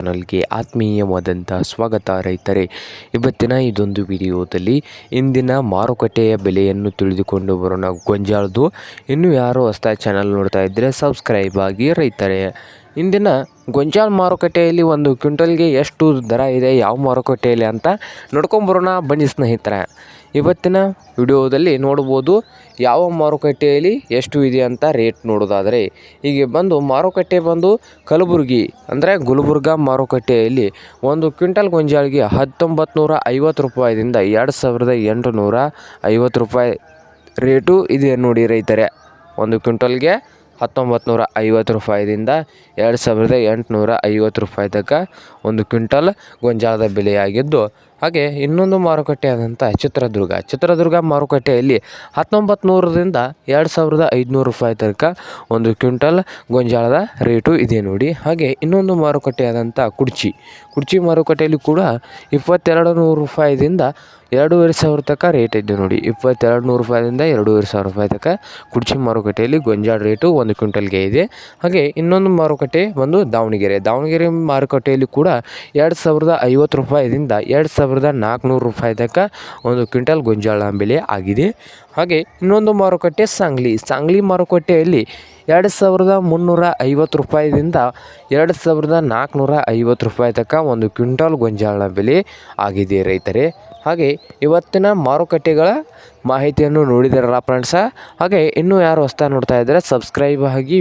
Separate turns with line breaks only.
ಚಾನಲ್ಗೆ ಆತ್ಮೀಯವಾದಂತಹ ಸ್ವಾಗತ ರೈತರೇ. ಇವತ್ತಿನ ಇದೊಂದು ವಿಡಿಯೋದಲ್ಲಿ ಇಂದಿನ ಮಾರುಕಟ್ಟೆಯ ಬೆಲೆಯನ್ನು ತಿಳಿದುಕೊಂಡು ಬರೋಣ. ಗೊಂಜಾಳದು ಇನ್ನೂ ಯಾರು ಹೊಸ ಚಾನಲ್ ನೋಡ್ತಾ ಇದ್ದರೆ ಸಬ್ಸ್ಕ್ರೈಬ್ ಆಗಿ ರೈತರೇ. ಇಂದಿನ ಗೊಂಜಾಳ ಮಾರುಕಟ್ಟೆಯಲ್ಲಿ ಒಂದು ಕ್ವಿಂಟಲ್ಗೆ ಎಷ್ಟು ದರ ಇದೆ, ಯಾವ ಮಾರುಕಟ್ಟೆಯಲ್ಲಿ ಅಂತ ನೋಡ್ಕೊಂಬರೋಣ ಬನ್ನಿ ಸ್ನೇಹಿತರೆ. ಇವತ್ತಿನ ವಿಡಿಯೋದಲ್ಲಿ ನೋಡ್ಬೋದು ಯಾವ ಮಾರುಕಟ್ಟೆಯಲ್ಲಿ ಎಷ್ಟು ಇದೆ ಅಂತ ರೇಟ್ ನೋಡೋದಾದರೆ, ಹೀಗೆ ಬಂದು ಮಾರುಕಟ್ಟೆ ಬಂದು ಕಲಬುರಗಿ ಅಂದರೆ ಗುಲ್ಬರ್ಗ ಮಾರುಕಟ್ಟೆಯಲ್ಲಿ ಒಂದು ಕ್ವಿಂಟಲ್ ಗೊಂಜಾಳಿಗೆ ಹತ್ತೊಂಬತ್ತು ನೂರ ಐವತ್ತು ರೂಪಾಯಿದಿಂದ ಎರಡು ಸಾವಿರದ ಎಂಟು ನೂರ ಐವತ್ತು ರೂಪಾಯಿ ರೇಟು ಇದೆ ನೋಡಿ ರೈತರೇ. ಒಂದು ಕ್ವಿಂಟಲ್ಗೆ ಹತ್ತೊಂಬತ್ತು ನೂರ ಐವತ್ತು ರೂಪಾಯಿದಿಂದ ಎರಡು ಸಾವಿರದ ಎಂಟುನೂರ ಐವತ್ತು ರೂಪಾಯಿ ತನಕ ಒಂದು ಕ್ವಿಂಟಲ್ ಗೊಂಜಾಳದ ಬೆಲೆಯಾಗಿದ್ದು, ಹಾಗೆ ಇನ್ನೊಂದು ಮಾರುಕಟ್ಟೆ ಆದಂಥ ಚಿತ್ರದುರ್ಗ. ಚಿತ್ರದುರ್ಗ ಮಾರುಕಟ್ಟೆಯಲ್ಲಿ ಹತ್ತೊಂಬತ್ತು ನೂರರಿಂದ ಎರಡು ಸಾವಿರದ ಐದುನೂರು ರೂಪಾಯಿ ತನಕ ಒಂದು ಕ್ವಿಂಟಲ್ ಗೊಂಜಾಳದ ರೇಟು ಇದೆ ನೋಡಿ. ಹಾಗೆ ಇನ್ನೊಂದು ಮಾರುಕಟ್ಟೆ ಆದಂಥ ಕುಡ್ಚಿ. ಕುಡ್ಚಿ ಮಾರುಕಟ್ಟೆಯಲ್ಲಿ ಕೂಡ ಇಪ್ಪತ್ತೆರಡು ನೂರು ರೂಪಾಯಿದಿಂದ ಎರಡೂವರೆ ಸಾವಿರ ತನಕ ರೇಟ್ ಇದ್ದು ನೋಡಿ. ಇಪ್ಪತ್ತೆರಡು ನೂರು ರೂಪಾಯಿಂದ ಎರಡೂವರೆ ಸಾವಿರ ರೂಪಾಯಿ ತನಕ ಕುಡ್ಚಿ ಮಾರುಕಟ್ಟೆಯಲ್ಲಿ ಗೊಂಜಾಳ ರೇಟು ಒಂದು ಕ್ವಿಂಟಲ್ಗೆ ಇದೆ. ಹಾಗೆ ಇನ್ನೊಂದು ಮಾರುಕಟ್ಟೆ ಒಂದು ದಾವಣಗೆರೆ. ದಾವಣಗೆರೆ ಮಾರುಕಟ್ಟೆಯಲ್ಲಿ ಕೂಡ ಎರಡು ಸಾವಿರದ ಐವತ್ತು ರೂಪಾಯಿದಿಂದ ಎರಡು ಸಾವಿರದ ನಾಲ್ಕುನೂರು ರೂಪಾಯಿ ತನಕ ಒಂದು ಕ್ವಿಂಟಲ್ ಗೊಂಜಾಳ ಬೆಲೆ ಆಗಿದೆ. ಹಾಗೆ ಇನ್ನೊಂದು ಮಾರುಕಟ್ಟೆ ಸಾಂಗ್ಲಿ. ಸಾಂಗ್ಲಿ ಮಾರುಕಟ್ಟೆಯಲ್ಲಿ ಎರಡು ಸಾವಿರದ ಮುನ್ನೂರ ಐವತ್ತು ರೂಪಾಯಿದಿಂದ ಎರಡು ಸಾವಿರದ ನಾಲ್ಕುನೂರ ಐವತ್ತು ರೂಪಾಯಿ ತನಕ ಒಂದು ಕ್ವಿಂಟಾಲ್ ಗೊಂಜಾಳ ಬೆಲೆ ಆಗಿದೆ ರೈತರೇ. ಹಾಗೆ ಇವತ್ತಿನ ಮಾರುಕಟ್ಟೆಗಳ ಮಾಹಿತಿಯನ್ನು ನೋಡಿದಾರಲ್ಲ ಫ್ರೆಂಡ್ಸ. ಹಾಗೆ ಇನ್ನೂ ಯಾರು ಹೊಸ್ದಾಗಿ ನೋಡ್ತಾ ಇದ್ದರೆ ಸಬ್ಸ್ಕ್ರೈಬ್ ಆಗಿ